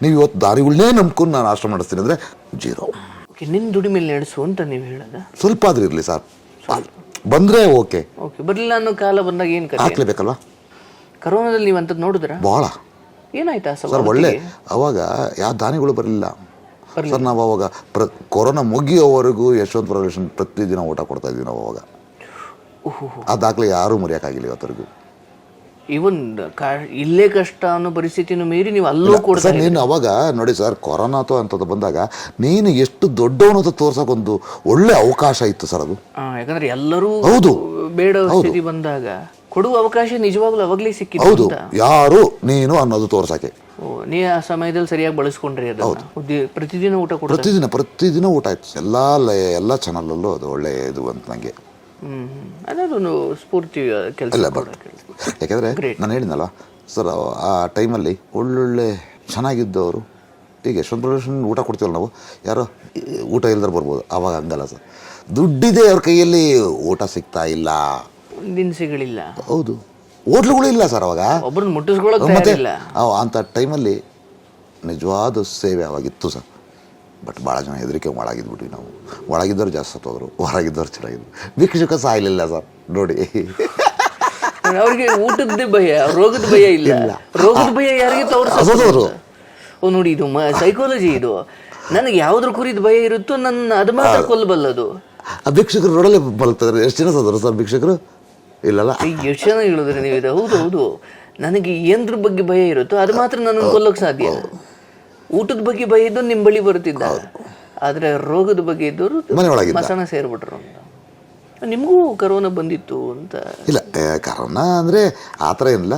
ನೀವು ಇವತ್ತು ದಾರಿಗಳನ್ನೇ ನಂಬ್ಕೊಂಡು ನಾನು ಆಶ್ರಮ ನಡೆಸ್ತೀನಿ ಅಂದರೆ ಜೀರೋ. ನಿನ್ನ ದುಡಿಮೇಲೆ ನಡೆಸು ಅಂತ ನೀವು ಹೇಳೋದ? ಸ್ವಲ್ಪ ಆದ್ರೂ ಇರಲಿ ಸರ್. ಬಂದ್ರೆ ಓಕೆ. ಓಕೆ ಬರಲಿಲ್ಲ ಅನ್ನೋ ಕಾಲ ಬಂದಾಗ ಏನು ಕತೆ ಹಾಕ್ಲೇಬೇಕಲ್ವಾ? ಕರೋನಾದಲ್ಲಿ ನೀವು ಅಂಥದ್ದು ನೋಡಿದ್ರ? ಭಾಳ ಏನಾಯ್ತಾ ಸರ್ ಸರ್ ಒಳ್ಳೆ. ಅವಾಗ ಯಾವ ದಾನಿಗಳು ಬರಲಿಲ್ಲ. ಸರ್ ನಾವು ಅವಾಗ ಪ್ರ ಕೊರೋನಾ ಮುಗಿಯೋವರೆಗೂ ಯಶವಂತ ಪ್ರವೇಶನ್ ಪ್ರತಿದಿನ ಊಟ ಕೊಡ್ತಾ ಇದ್ವಿ ನಾವು ಅವಾಗ. ಆ ದಾಖಲೆ ಯಾರೂ ಮರೆಯೋಕ್ಕಾಗಿಲ್ಲ ಇವತ್ತರೆಗೂ ಇವನ್ ಇಲ್ಲೇ ಕಷ್ಟ ಅನ್ನೋ ಪರಿಸ್ಥಿತಿನ ಮೀರಿ ನೀವು ಅಲ್ಲೂ ಕೂಡ ಸರ್ ನೀನು ಅವಾಗ ನೋಡಿ ಸರ್ ಕೊರೋನಾ ಅಥವಾ ಅಂಥದ್ದು ಬಂದಾಗ ನೀನು ಎಷ್ಟು ದೊಡ್ಡವನು ಅಂತ ಒಂದು ಒಳ್ಳೆ ಅವಕಾಶ ಇತ್ತು ಸರ್ ಅದು. ಯಾಕಂದ್ರೆ ಎಲ್ಲರೂ ಹೌದು. ಬೇಡ ಸ್ಥಿತಿ ಬಂದಾಗ ಕೊಡುವ ಅವಕಾಶ ನಿಜವಾಗ್ಲೂ ಅವಾಗಲೇ ಸಿಕ್ಕಿತ್ತು ಹೌದು ಯಾರು ನೀನು ಅನ್ನೋದು ತೋರ್ಸಕ್ಕೆ ನೀ ಆ ಸಮಯದಲ್ಲಿ ಸರಿಯಾಗಿ ಬಳಸ್ಕೊಂಡ್ರಿ ಅದನ್ನ. ಪ್ರತಿದಿನ ಊಟ ಕೊಡ ಪ್ರತಿದಿನ ಪ್ರತಿದಿನ ಊಟ ಆಯ್ತು. ಎಲ್ಲ ಎಲ್ಲ ಚಾನಲಲ್ಲೂ ಅದು ಒಳ್ಳೆಯದು ಅಂತ ನನಗೆ ಹ್ಮ್ ಹ್ಮ್. ಅದೊಂದು ಸ್ಫೂರ್ತಿ ಕೆಲಸ. ಯಾಕೆಂದರೆ ನಾನು ಹೇಳಿದ್ನಲ್ಲ ಸರ್ ಆ ಟೈಮಲ್ಲಿ ಒಳ್ಳೊಳ್ಳೆ ಚೆನ್ನಾಗಿದ್ದವರು ಈಗ ಯಶವಂತ ಪ್ರವೇಶನ್ ಊಟ ಕೊಡ್ತೀವಲ್ಲ ನಾವು ಯಾರೋ ಊಟ ಇಲ್ದ್ರೆ ಬರ್ಬೋದು ಆವಾಗ ಹಂಗಲ್ಲ ಸರ್. ದುಡ್ಡಿದೆ ಅವ್ರ ಕೈಯಲ್ಲಿ ಊಟ ಸಿಗ್ತಾ ಇಲ್ಲ. ದಿನಸಿಗಳಿಲ್ಲ ಹೌದು. ಹೋಟ್ಲುಗಳು ಇಲ್ಲ ಸರ್ ಅವಾಗ. ಒಬ್ಬರನ್ನ ಮತ್ತೆ ಅಂಥ ಟೈಮಲ್ಲಿ ನಿಜವಾದ ಸೇವೆ ಅವಾಗಿತ್ತು ಸರ್. ಬಟ್ ಭಾಳ ಜನ ಹೆದರಿಕೆ ಒಳಗಿದ್ಬಿಟ್ವಿ ನಾವು. ಒಳಗಿದ್ದವ್ರು ಜಾಸ್ತಿ ಸತ್ತೋದ್ರು ಹೊರಗಿದ್ದವ್ರು ಚೆನ್ನಾಗಿದ್ರು. ಭಿಕ್ಷುಕ ಸಾಯಲಿಲ್ಲ ಸರ್ ನೋಡಿ. ಅವ್ರಿಗೆ ಊಟದ ಭಯ ರೋಗದ ಭಯ ಇಲ್ಲ. ರೋಗದ ಭಯ ಯಾರಿಗೆ. ತೋರಿಸೋದು? ಓ ನೋಡಿ ಇದು ಸೈಕಾಲಜಿ ಇದು. ನನಗೆ ಯಾವ್ದ್ರ ಕುರಿತು ಭಯ ಇರುತ್ತೋ ನನ್ನ ಅದು ಮಾತ್ರ ಕೊಲ್ಲಬಲ್ಲದು. ಭಿಕ್ಷಕರು ನೋಡಲೇ ರೋಡಲ್ಲೇ ಮಲಗ್ತಾರೆ ಎಷ್ಟು ಜನ ಸದರು ಸರ್ ಭಿಕ್ಷಕರು? ಇಲ್ಲಲ್ಲ? ಈಗ ಎಷ್ಟು ಜನ ಹೇಳಿದ್ರೆ ನೀವು ಇದು? ಹೌದು ಹೌದು. ನನಗೆ ಏನ್ರ ಬಗ್ಗೆ ಭಯ ಇರುತ್ತೋ ಅದು ಮಾತ್ರ ನನ್ನ ಕೊಲ್ಲೋಕೆ ಸಾಧ್ಯ. ಊಟದ ಬಗ್ಗೆ ಭಯ ಇದ್ದು ನಿಮ್ಮ ಬಳಿ ಬರುತ್ತಿದ್ದ ಆದ್ರೆ ರೋಗದ ಬಗ್ಗೆ ಇದ್ದವರು. ಮಸಣ ಸೇರ್ಬಿಟ್ರು ಅಂತ. ನಿಮಗೂ ಕರೋನಾ ಬಂದಿತ್ತು ಅಂತ? ಇಲ್ಲ ಕರೋನಾ ಅಂದರೆ ಆ ಥರ ಏನಿಲ್ಲ.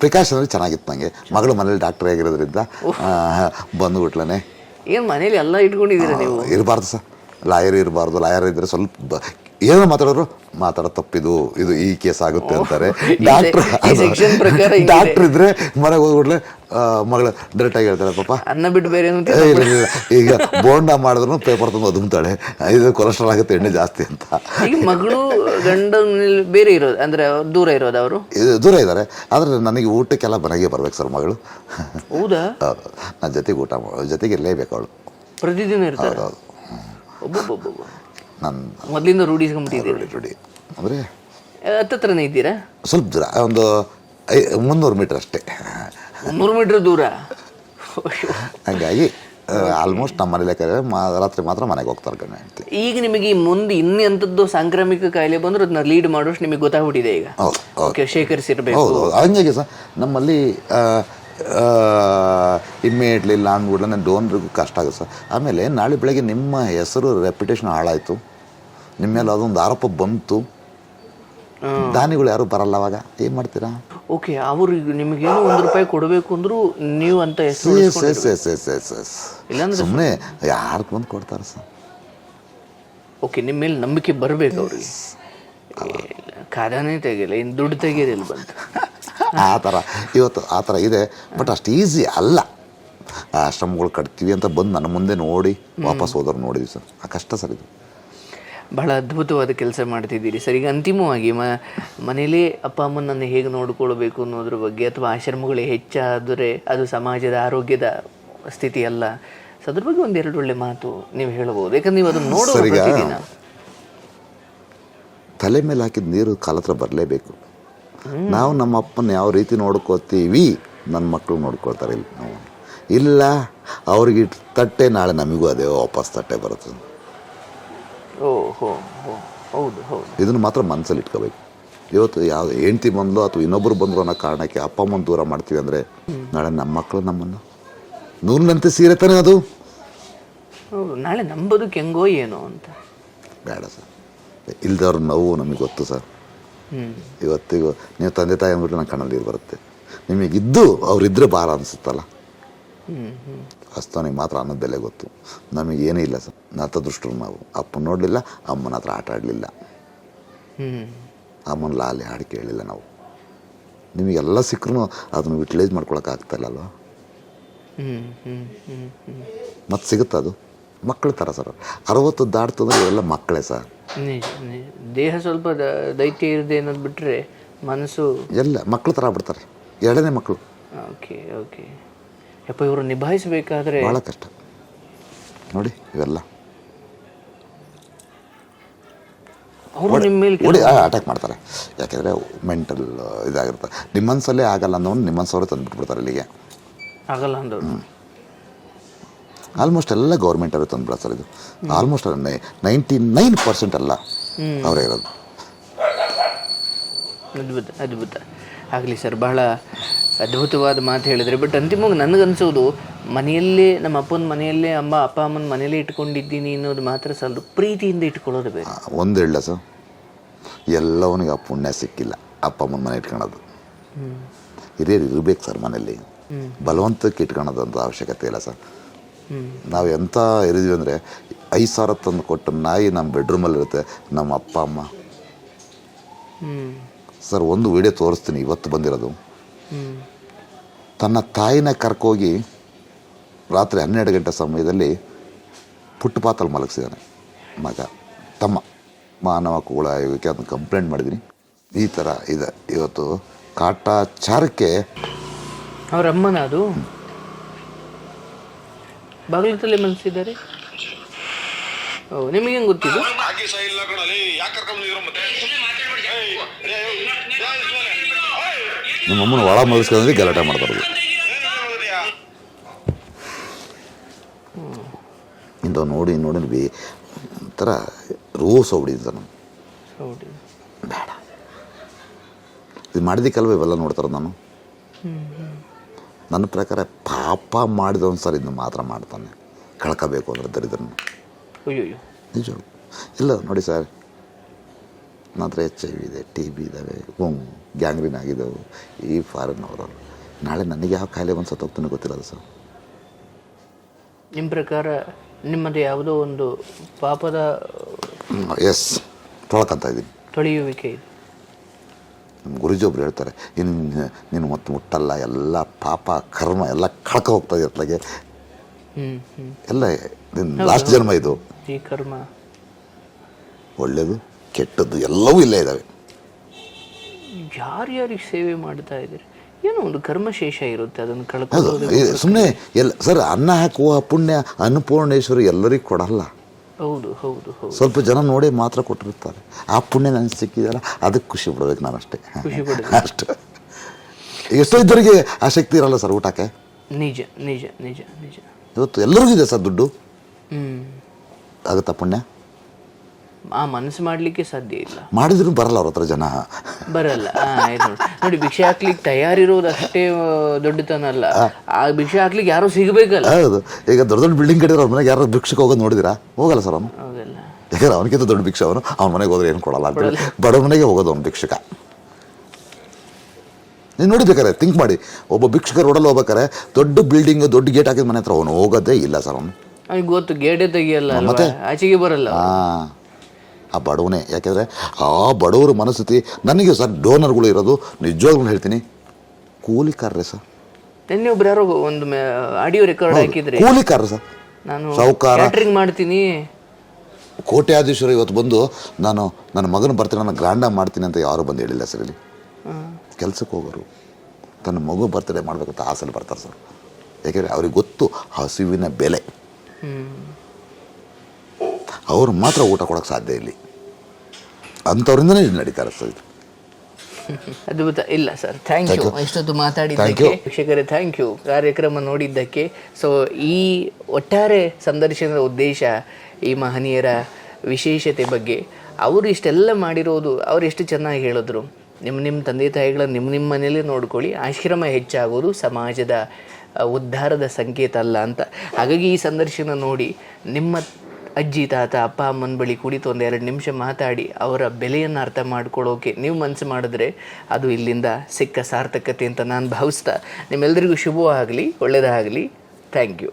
ಪ್ರಿಕಾಷನರಿ ಚೆನ್ನಾಗಿತ್ತು ನನಗೆ ಮಗಳು ಮನೇಲಿ ಡಾಕ್ಟರ್ ಆಗಿರೋದ್ರಿಂದ ಬಂದುಬಿಟ್ಲೇ ಏನು ಮನೇಲಿ ಎಲ್ಲ ಇಟ್ಕೊಂಡಿದ್ದೀರಾ ನೀವು? ಇರಬಾರ್ದು ಸರ್. ಲಾಯರ್ ಇರಬಾರ್ದು. ಲಾಯರ್ ಇದ್ದರೆ ಸ್ವಲ್ಪ ಏನೋ ಮಾತಾಡೋರು ಮಾತಾಡೋ ತಪ್ಪಿದು ಇದು ಈ ಕೇಸ್ ಆಗುತ್ತೆ ಅಂತಾರೆ. ಡಾಕ್ಟರ್ ಡಾಕ್ಟರ್ ಇದ್ರೆ ಮನೆಗೆ ಹೋಗ್ಬಿಡ್ಲೆ ಮಗಳ ಮಗಳು ಡೈರೆಕ್ಟ್ ಆಗಿ ಹೇಳ್ತಾರೆ ಪಾಪ ಅನ್ನ ಬಿಟ್ಟು ಬೇರೆ. ಈಗ ಬೋಂಡ ಮಾಡಿದ್ರು ಪೇಪರ್ ತಂದು ಅದುಮ್ತಾಳೆ. ಇದು ಕೊಲೆಸ್ಟ್ರಾಲ್ ಆಗುತ್ತೆ ಎಣ್ಣೆ ಜಾಸ್ತಿ ಅಂತ. ಮಗಳು ಗಂಡ ಬೇರೆ ಇರೋದು ಅಂದ್ರೆ ದೂರ ಇರೋದು ಅವರು? ಇದು ದೂರ ಇದ್ದಾರೆ ಆದ್ರೆ ನನಗೆ ಊಟಕ್ಕೆಲ್ಲ ಮನೆಗೆ ಬರ್ಬೇಕು ಸರ್ ಮಗಳು. ಹೌದಾ? ನನ್ನ ಜೊತೆಗೆ ಊಟ ಜೊತೆಗೆ ಇರಲೇಬೇಕು ಅವಳು. ಪ್ರತಿದಿನ ಇರ್ತಾರೆ ನನ್ನ ಮೊದ್ಲಿಂದ ರೂಢಿಸ್ಕೊಂಡ್ಬಿಟ್ಟಿದ್ದೀರಿ ರೂಢಿ ಅಂದರೆ ಹತ್ತತ್ರನೇ ಇದ್ದೀರಾ? ಸ್ವಲ್ಪ ದೂರ ಒಂದು ಐ ಮುನ್ನೂರು ಮೀಟ್ರ್ ಅಷ್ಟೇ. ನೂರು ಮೀಟ್ರ್ ದೂರ? ಹಾಗಾಗಿ ಆಲ್ಮೋಸ್ಟ್ ನಮ್ಮ ಮನೇಲೆ ಕರೆ ಮಾ ರಾತ್ರಿ ಮಾತ್ರ ಮನೆಗೆ ಹೋಗ್ತಾರೆ ಕಣ ಈಗ ನಿಮಗೆ ಈ ಮುಂದೆ ಇನ್ನೆಂಥದ್ದು ಸಾಂಕ್ರಾಮಿಕ ಕಾಯಿಲೆ ಬಂದ್ರೆ ಅದನ್ನ ಲೀಡ್ ಮಾಡೋಷ್ಟು ನಿಮಗೆ ಗೊತ್ತಾಗ್ಬಿಟ್ಟಿದೆ ಈಗ. ಹೌದು ಹೌದು. ಓಕೆ ಶೇಖರಿಸಿರ್ಬೇಕು. ಹೌದು ಹೌದು. ಹಂಗಾಗಿ ಸರ್ ನಮ್ಮಲ್ಲಿ ಇಮ್ಮಿಡಿಯೇಟ್ಲಿ ಇಲ್ಲ ಅಂದ್ಬಿಡ್ಲೆ ಡೋನ್ರಿಗೂ ಕಷ್ಟ ಆಗುತ್ತೆ ಸರ್. ಆಮೇಲೆ ನಾಳೆ ಬೆಳಗ್ಗೆ ನಿಮ್ಮ ಹೆಸರು ರೆಪ್ಯುಟೇಷನ್ ಹಾಳಾಯಿತು. ನಿಮ್ಮ ಮೇಲೆ ಅದೊಂದು ಆರೋಪ ಬಂತು. ದಾನಿಗಳು ಯಾರು ಬರಲ್ಲ ಅವಾಗ. ಏನು ಮಾಡ್ತೀರಾ? ಓಕೆ ಅವರು ನಿಮಗೇನು ಒಂದು ರೂಪಾಯಿ ಕೊಡಬೇಕು ಅಂದ್ರು ನೀವು ಅಂತ ಹೆಸರು ಇಲ್ಲಾಂದ್ರೆ ಸುಮ್ಮನೆ ಯಾರು ಬಂದು ಕೊಡ್ತಾರೆ ಸರ್? ಓಕೆ ನಿಮ್ಮ ಮೇಲೆ ನಂಬಿಕೆ ಬರಬೇಕು ಅವ್ರಿಗೆ. ಖಾದಾನೇ ತೆಗಿಲ್ಲ ಇನ್ನು ದುಡ್ಡು ತೆಗಿಯೋದಿಲ್ಲ ಬಂತು. ಆ ಥರ ಇವತ್ತು ಆ ಥರ ಇದೆ ಬಟ್ ಅಷ್ಟು ಈಸಿ ಅಲ್ಲ. ಆಶ್ರಮಗಳು ಕಟ್ತೀವಿ ಅಂತ ಬಂದು ನನ್ನ ಮುಂದೆ ನೋಡಿ ವಾಪಸ್ ಹೋದವ್ರು ನೋಡಿದ್ವಿ ಸರ್. ಆ ಕಷ್ಟ ಸರ್ ಇದು. ಬಹಳ ಅದ್ಭುತವಾದ ಕೆಲಸ ಮಾಡ್ತಿದ್ದೀರಿ. ಸರ್ ಈಗ ಅಂತಿಮವಾಗಿ ಮ ಮನೇಲಿ ಅಪ್ಪ ಅಮ್ಮನನ್ನು ಹೇಗೆ ನೋಡ್ಕೊಳ್ಬೇಕು ಅನ್ನೋದ್ರ ಬಗ್ಗೆ ಅಥವಾ ಆಶ್ರಮಗಳು ಹೆಚ್ಚಾದರೆ ಅದು ಸಮಾಜದ ಆರೋಗ್ಯದ ಸ್ಥಿತಿ ಅಲ್ಲ ಸೊ ಅದ್ರ ಬಗ್ಗೆ ಒಂದೆರಡು ಒಳ್ಳೆ ಮಾತು ನೀವು ಹೇಳ್ಬೋದು ಯಾಕಂದ್ರೆ ನೀವು ಅದನ್ನು ನೋಡೋ ತಲೆ ಮೇಲೆ ಹಾಕಿದ ನೀರು ಕಾಲ ಹತ್ರ ಬರಲೇಬೇಕು. ನಾವು ನಮ್ಮ ಅಪ್ಪನ ಯಾವ ರೀತಿ ನೋಡ್ಕೋತೀವಿ ನನ್ನ ಮಕ್ಕಳು ನೋಡ್ಕೊಳ್ತಾರೆ ಇಲ್ಲಿ. ನಾವು ಇಲ್ಲ ಅವ್ರಿಗೆ ಇಟ್ಟು ತಟ್ಟೆ ನಾಳೆ ನಮಗೂ ಅದೇ ವಾಪಸ್ ತಟ್ಟೆ ಬರುತ್ತೆ ಓ ಹೋ ಹೋ. ಹೌದು ಹೌದು. ಇದನ್ನು ಮಾತ್ರ ಮನಸ್ಸಲ್ಲಿ ಇಟ್ಕೋಬೇಕು. ಇವತ್ತು ಯಾವ ಹೆಂಡ್ತಿ ಬಂದ್ಲು ಅಥವಾ ಇನ್ನೊಬ್ಬರು ಬಂದ್ರು ಅನ್ನೋ ಕಾರಣಕ್ಕೆ ಅಪ್ಪ ಅಮ್ಮನ ದೂರ ಮಾಡ್ತೀವಿ ಅಂದರೆ ನಾಳೆ ನಮ್ಮ ಮಕ್ಕಳು ನಮ್ಮನ್ನು. ನೂರಿನಂತೆ ಸೀರೆ ತಾನೇ ಅದು? ಹೌದು ನಾಳೆ ನಮ್ಮ ಬದುಕು ಹೆಂಗೋ ಏನೋ ಅಂತ. ಬೇಡ ಸರ್. ಇಲ್ದವ್ರ ನೋವು ನಮಗೆ ಗೊತ್ತು ಸರ್. ಹ್ಞೂ ಇವತ್ತಿಗೂ ನೀವು ತಂದೆ ತಾಯಿ ಅಂದ್ಬಿಟ್ಟು ನನ್ನ ಕಣ್ಣಲ್ಲಿ ಬರುತ್ತೆ. ನಿಮಗಿದ್ದು ಅವರಿದ್ದರೆ ಭಾರ ಅನಿಸುತ್ತಲ್ಲ. ಹಸ್ತವನಿಗೆ ಮಾತ್ರ ಅನ್ನೋದು ಬೆಲೆ ಗೊತ್ತು. ನಮಗೇನೂ ಇಲ್ಲ ಸರ್. ನತದೃಷ್ಟರು ನಾವು. ಅಪ್ಪ ನೋಡಲಿಲ್ಲ ಅಮ್ಮನ ಹತ್ರ ಆಟ ಆಡಲಿಲ್ಲ. ಹ್ಞೂ ಅಮ್ಮನ ಲಾಲಿ ಹಾಡು ಕೇಳಲಿಲ್ಲ ನಾವು. ನಿಮಗೆಲ್ಲ ಸಿಕ್ಕರೂ ಅದನ್ನು ಯುಟಿಲೈಸ್ ಮಾಡ್ಕೊಳಕ್ಕೆ ಆಗ್ತಾಯಿಲ್ಲಲ್ವ ಹ್ಞೂ ಹ್ಞೂ ಹ್ಞೂ ಹ್ಞೂ ಮತ್ತೆ ಸಿಗುತ್ತೆ ಅದು? ಮಕ್ಕಳ ಥರ ಸರ್. ಅರವತ್ತು ದಾಟ್ತಂದ್ರೆ ಇವೆಲ್ಲ ಮಕ್ಕಳೇ ಸರ್. ದೇಹ ಸ್ವಲ್ಪ ದೈತ್ಯ ಇರದೆ ಅನ್ನೋದು ಬಿಟ್ಟರೆ ಮನಸ್ಸು ಎಲ್ಲ ಮಕ್ಕಳ ಥರ ಆಗ್ಬಿಡ್ತಾರೆ. ಎರಡನೇ ಮಕ್ಕಳು ಓಕೆ ಓಕೆ. ಯಪ್ಪ ಇವರು ನಿಭಾಯಿಸಬೇಕಾದ್ರೆ ಭಾಳ ಕಷ್ಟ. ನೋಡಿ ಇವೆಲ್ಲ. ಅವರು ನಿಮ್ಮ ಮೇಲೆ ನೋಡಿ ಅಟ್ಯಾಕ್ ಮಾಡ್ತಾರೆ. ಯಾಕೆಂದರೆ ಮೆಂಟಲ್ ಇದಾಗಿರುತ್ತೆ. ನಿಮ್ಮ ಮನಸ್ಸಲ್ಲೇ ಆಗಲ್ಲ ಅನ್ನೋನು ನಿಮ್ಮ ಮನಸ್ಸವರೇ ತಂದುಬಿಟ್ಬಿಡ್ತಾರೆ ಇಲ್ಲಿಗೆ. ಆಗಲ್ಲ ಅಂದವ್ರು. ಆಲ್ಮೋಸ್ಟ್ ಎಲ್ಲ ಗೌರ್ಮೆಂಟ್ ಅವರೇ ತಂದು ಸರ್ ಇದು. ಆಲ್ಮೋಸ್ಟ್ ನೈಂಟಿ ನೈನ್ ಪರ್ಸೆಂಟ್ ಅಲ್ಲ ಅವರೇ ಇರೋದು. ಅದ್ಭುತ ಅದ್ಭುತ. ಆಗಲಿ ಸರ್ ಬಹಳ ಅದ್ಭುತವಾದ ಮಾತು ಹೇಳಿದರೆ ಬಟ್ ಅಂತಿಮವಾಗಿ ನನಗನ್ಸೋದು ಮನೆಯಲ್ಲೇ ನಮ್ಮ ಅಪ್ಪನ ಮನೆಯಲ್ಲೇ ಅಮ್ಮ ಅಪ್ಪ ಅಮ್ಮನ ಮನೆಯಲ್ಲೇ ಇಟ್ಕೊಂಡಿದ್ದೀನಿ ಅನ್ನೋದು ಮಾತ್ರ ಸಾಲದು ಪ್ರೀತಿಯಿಂದ ಇಟ್ಕೊಳ್ಳೋದು ಬೇಕು ಒಂದು ಹೇಳ ಸರ್ ಎಲ್ಲವನಿಗೆ ಆ ಪುಣ್ಯ ಸಿಕ್ಕಿಲ್ಲ ಅಪ್ಪ ಅಮ್ಮನ ಮನೆ ಇಟ್ಕೊಳೋದು. ಹಿರಿಯರು ಇರಬೇಕು ಸರ್ ಮನೆಯಲ್ಲಿ. ಬಲವಂತಕ್ಕೆ ಇಟ್ಕೊಳೋದು ಅಂತ ಅವಶ್ಯಕತೆ ಇಲ್ಲ ಸರ್. ನಾವು ಎಂಥ ಇರಿದ್ವಿ ಅಂದರೆ ಐದು ಸಾವಿರ ತಂದು ಕೊಟ್ಟ ನಾಯಿ ನಮ್ಮ ಬೆಡ್ರೂಮಲ್ಲಿರುತ್ತೆ ನಮ್ಮ ಅಪ್ಪ ಅಮ್ಮ. ಹ್ಞೂ ಸರ್ ಒಂದು ವಿಡಿಯೋ ತೋರಿಸ್ತೀನಿ ಇವತ್ತು ಬಂದಿರೋದು. ತನ್ನ ತಾಯಿನ ಕರ್ಕೋಗಿ ರಾತ್ರಿ ಹನ್ನೆರಡು ಗಂಟೆ ಸಮಯದಲ್ಲಿ ಫುಟ್ಪಾತಲ್ಲಿ ಮಲಗಿಸಿದ್ದಾನೆ ಮಗ ತಮ್ಮ ಮಾನವ ಕೂಳ ಇವಕ್ಕೆ ಅದನ್ನು ಕಂಪ್ಲೇಂಟ್ ಮಾಡಿದ್ದೀನಿ ಈ ಥರ ಇದೆ ಇವತ್ತು ಕಾಟಾಚಾರಕ್ಕೆ ಅವರ ಅಮ್ಮನ ಅದು ಬಾಗಿಲತ್ತಲ್ಲೇ ಮಲಗಿಸಿದ್ದಾರೆ ಓ ನಿಮಗೆ ಹೆಂಗೆ ಗೊತ್ತಿದ್ದು ಹಾಕಿ ಸಹ ಇಲ್ಲ ಕಣಲ್ಲಿ ಯಾಕೆ ಕರ್ಕೊಂಡ್ಬಂದಿದ್ರು ಮತ್ತೆ ನಿಮ್ಮ ಅಮ್ಮನ ಒಳ ಮಲಗಿಸ್ಕೊಂಡ್ರೆ ಗಲಾಟೆ ಮಾಡ್ತಾರೆ ಇಂಥ ನೋಡಿ ನೋಡಿ ಬಿ ಒಂಥರ ರೋಸ್ ಹೋಗ್ಬಿಟ್ಟಿದ್ದೆ ನಾನು ಹೌದು ಬೇಡ. ಇದು ಮಾಡಿದ್ದಕ್ಕಲ್ವ ಇವೆಲ್ಲ ನೋಡ್ತಾರೆ ನಾನು? ನನ್ನ ಪ್ರಕಾರ ಪಾಪ ಮಾಡಿದ ಸರ್ ಇದನ್ನು ಮಾತ್ರ ಮಾಡ್ತಾನೆ. ಕಳ್ಕೋಬೇಕು ಅಂದ್ರೆ ದರಿದ್ರನ್ನ. ಅಯ್ಯೋ ನಿಜ. ಇಲ್ಲ ನೋಡಿ ಸರ್. ನನ್ನ ಹತ್ರ ಎಚ್ ಐ ವಿ ಇದೆ ಟಿ ಬಿ ಇದ್ದಾವೆ ಹ್ಞೂ ಗ್ಯಾಂಗ್ರೀನ್ ಆಗಿದ್ದಾವೆ ಈ ಫಾರಿನ್ ಅವರು ನಾಳೆ ನನಗೆ ಯಾವ ಕಾಯಿಲೆ ಬಂದು ಸತ್ತೋಗ್ತಾನೆ ಗೊತ್ತಿಲ್ಲ ಸರ್. ನಿಮ್ಮ ಪ್ರಕಾರ ನಿಮ್ಮದು ಯಾವುದೋ ಒಂದು ಪಾಪದ ಎಸ್ ತೊಳ್ಕೊಂತ ಇದ್ದೀನಿ. ತೊಳೆಯುವಿಕೆ ಇದೆ? ನಮ್ಮ ಗುರುಜಿ ಒಬ್ರು ಹೇಳ್ತಾರೆ ಇನ್ನು ನೀನು ಮತ್ತೆ ಮುಟ್ಟಲ್ಲ ಎಲ್ಲ ಪಾಪ ಕರ್ಮ ಎಲ್ಲ ಕಳ್ಕ ಹೋಗ್ತಾ ಇರ್ತಲಾಗೆ ಹ್ಞೂ ಹ್ಞೂ ಎಲ್ಲ ನಿನ್ನ ಲಾಸ್ಟ್ ಜನ್ಮ ಇದು. ಈ ಕರ್ಮ. ಒಳ್ಳೆಯದು ಕೆಟ್ಟದ್ದು ಎಲ್ಲವೂ ಇಲ್ಲೇ ಇದ್ದಾವೆ. ಯಾರ್ಯಾರಿಗೆ ಸೇವೆ ಮಾಡ್ತಾ ಇದ್ದೀರಿ? ಏನೋ ಒಂದು ಕರ್ಮಶೇಷ ಇರುತ್ತೆ ಅದನ್ನು ಕಳ್ಕೊಂಡು ಕಳ್ಕೊಳ್ಳೋದು ಸುಮ್ಮನೆ ಎಲ್ಲ ಸರ್ ಅನ್ನ ಹಾಕುವ ಪುಣ್ಯ ಅನ್ನಪೂರ್ಣೇಶ್ವರಿ ಎಲ್ಲರಿಗೂ ಕೊಡಲ್ಲ. ಹೌದು ಹೌದು ಹೌದು. ಸ್ವಲ್ಪ ಜನ ನೋಡಿ ಮಾತ್ರ ಕೊಟ್ಟಿರ್ತಾರೆ. ಆ ಪುಣ್ಯ ನನಗೆ ಸಿಕ್ಕಿದಲ್ಲ ಅದಕ್ಕೆ ಖುಷಿ ಪಡ್ಬೇಕು ನಾನು ಅಷ್ಟೇ. ಖುಷಿ ಪಡ್ಬೇಕು. ಅಷ್ಟೇ. ಎಷ್ಟೋ ಇದ್ದವರಿಗೆ ಆ ಶಕ್ತಿ ಇರಲ್ಲ ಸರ್ ಊಟಕ್ಕೆ? ನಿಜ ನಿಜ ನಿಜ ನಿಜ. ಇವತ್ತು ಎಲ್ಲರಿಗೂ ಇದೆ ಸರ್ ದುಡ್ಡು? ಹ್ಞೂ ಆಗುತ್ತಾ ಪುಣ್ಯ? ಆ ಮನಸ್ಸು ಮಾಡಲಿಕ್ಕೆ ಸಾಧ್ಯ ಇಲ್ಲ. ಮಾಡಿದ್ರು ಬರಲ್ಲ ಅವ್ರ ಹತ್ರ ಜನ. ಬರಲ್ಲ. ಆ, ಆಯ್ತು ನೋಡಿ. ನೋಡಿ ಭಿಕ್ಷೆ ಹಾಕ್ಲಿಕ್ಕೆ ತಯಾರಿರೋದು ಅಷ್ಟೇ ಆ, ದೊಡ್ಡತನ ಅಲ್ಲ. ಆ ಭಿಕ್ಷೆ ಹಾಕ್ಲಿಕ್ಕೆ ಯಾರು ಸಿಗಬೇಕಲ್ಲ. ಹೌದು. ಈಗ ದೊಡ್ಡ ದೊಡ್ಡ ಬಿಲ್ಡಿಂಗ್ ಕಟ್ಟಿರೋ ಅವ್ರ ಮನೆಗೆ ಯಾರು ಭಿಕ್ಷಕ್ಕೆ ಹೋಗೋದು ನೋಡಿದಿರಾ? ಹೋಗಲ್ಲ ಸರ್ ಅವನು. ಹೌದಲ್ಲ ಯಾಕಂದ್ರೆ ಅವನಿಗಿಂತ ದೊಡ್ಡ ಭಿಕ್ಷೆ ಅವನು. ಅವ್ನ ಮನೆಗೆ ಹೋದ್ರೆ ಏನು ಕೊಡಲ್ಲ ಅಂತ ಬಡ ಮನೆಗೆ ಹೋಗೋದು ಅವ್ನು ಭಿಕ್ಷಕ. ನೀನು ನೋಡಿಬೇಕಾರೆ ಥಿಂಕ್ ಮಾಡಿ. ಒಬ್ಬ ಭಿಕ್ಷಕ ರೋಡಲ್ಲಿ ಹೋಗ್ಬೇಕಾರೆ ದೊಡ್ಡ ಬಿಲ್ಡಿಂಗ್ ದೊಡ್ಡ ಗೇಟ್ ಹಾಕಿದ ಮನೆ ಹತ್ರ ಅವನು ಹೋಗೋದೇ ಇಲ್ಲ ಸರ್ ಅವನು. ಅವ್ನಿಗೆ ಗೊತ್ತು ಗೇಟೇ ತೆಗಿಯಲ್ಲ ಅಲ್ವಾ? ಆಚೆಗೆ ಬರಲ್ಲ. ಹಾಂ. ಆ ಬಡವನೇ. ಯಾಕೆಂದರೆ ಆ ಬಡವರ ಮನಸ್ಥಿತಿ ನನಗೆ ಸರ್ ಡೋನರ್ಗಳು ಇರೋದು. ನಿಜವಾಗ್ಲೂ ಹೇಳ್ತೀನಿ. ಕೂಲಿಕಾರ್ರೆ ಸರ್. ನಿನ್ನೆ ಒಬ್ರು ಯಾರೋ ಒಂದು ಆಡಿಯೋ ರೆಕಾರ್ಡ್ ಹಾಕಿದ್ರೆ. ಕೂಲಿಕಾರರು ಸರ್. ನಾನು ಸಾಹುಕಾರ. ಕ್ಯಾಟ್ರಿಂಗ್ ಮಾಡ್ತೀನಿ. ಕೋಟ್ಯಾಧೀಶ್ವರ ಇವತ್ತು ಬಂದು ನಾನು ನನ್ನ ಮಗನ ಬರ್ತೀನಿ ನನ್ನ ಗ್ರ್ಯಾಂಡ ಮಾಡ್ತೀನಿ ಅಂತ ಯಾರು ಬಂದು ಹೇಳಿಲ್ಲ ಸರ್ ಇಲ್ಲಿ. ಕೆಲಸಕ್ಕೆ ಹೋಗೋರು. ತನ್ನ ಮಗು ಬರ್ತಡೇ ಮಾಡಬೇಕಂತ ಆಸೆಲಿ ಬರ್ತಾರೆ ಸರ್. ಯಾಕೆಂದರೆ ಅವ್ರಿಗೆ ಗೊತ್ತು ಹಸಿವಿನ ಬೆಲೆ. ಅವ್ರು ಮಾತ್ರ ಊಟ ಕೊಡೋಕ್ಕೆ ಸಾಧ್ಯ ಇಲ್ಲಿ. ಅಂಥವ್ರಿಂದನೇ ಇದು ನಡೀತಾರೆ ಸರ್ ಇದು. ಅದ್ಭುತ. ಇಲ್ಲ ಸರ್ ಥ್ಯಾಂಕ್ ಯು ಇಷ್ಟೊತ್ತು ಮಾತಾಡಿದ್ದಕ್ಕೆ ವೀಕ್ಷಕರೇ ಥ್ಯಾಂಕ್ ಯು ಕಾರ್ಯಕ್ರಮ ನೋಡಿದ್ದಕ್ಕೆ. ಸೊ ಈ ಒಟ್ಟಾರೆ ಸಂದರ್ಶನದ ಉದ್ದೇಶ ಈ ಮಹನೀಯರ ವಿಶೇಷತೆ ಬಗ್ಗೆ. ಅವರು ಇಷ್ಟೆಲ್ಲ ಮಾಡಿರೋದು ಅವ್ರು ಎಷ್ಟು ಚೆನ್ನಾಗಿ ಹೇಳಿದ್ರು. ನಿಮ್ಮ ನಿಮ್ಮ ತಂದೆ ತಾಯಿಗಳ ನಿಮ್ಮ ನಿಮ್ಮ ಮನೇಲಿ ನೋಡ್ಕೊಳ್ಳಿ. ಆಶ್ರಮ ಹೆಚ್ಚಾಗೋದು ಸಮಾಜದ ಉದ್ಧಾರದ ಸಂಕೇತ ಅಲ್ಲ ಅಂತ. ಹಾಗಾಗಿ ಈ ಸಂದರ್ಶನ ನೋಡಿ ನಿಮ್ಮ ಅಜ್ಜಿ, ತಾತ, ಅಪ್ಪ, ಅಮ್ಮನ ಬಳಿ ಕುಡಿತು ಒಂದು ಎರಡು ನಿಮಿಷ ಮಾತಾಡಿ ಅವರ ಬೆಲೆಯನ್ನು ಅರ್ಥ ಮಾಡ್ಕೊಳ್ಳೋಕೆ ನೀವು ಮನಸ್ಸು ಮಾಡಿದ್ರೆ ಅದು ಇಲ್ಲಿಂದ ಸಿಕ್ಕ ಸಾರ್ಥಕತೆ ಅಂತ ನಾನು ಭಾವಿಸ್ತಾ ನಿಮ್ಮೆಲ್ಲರಿಗೂ ಶುಭವಾಗಲಿ, ಒಳ್ಳೆಯದಾಗಲಿ. Thank you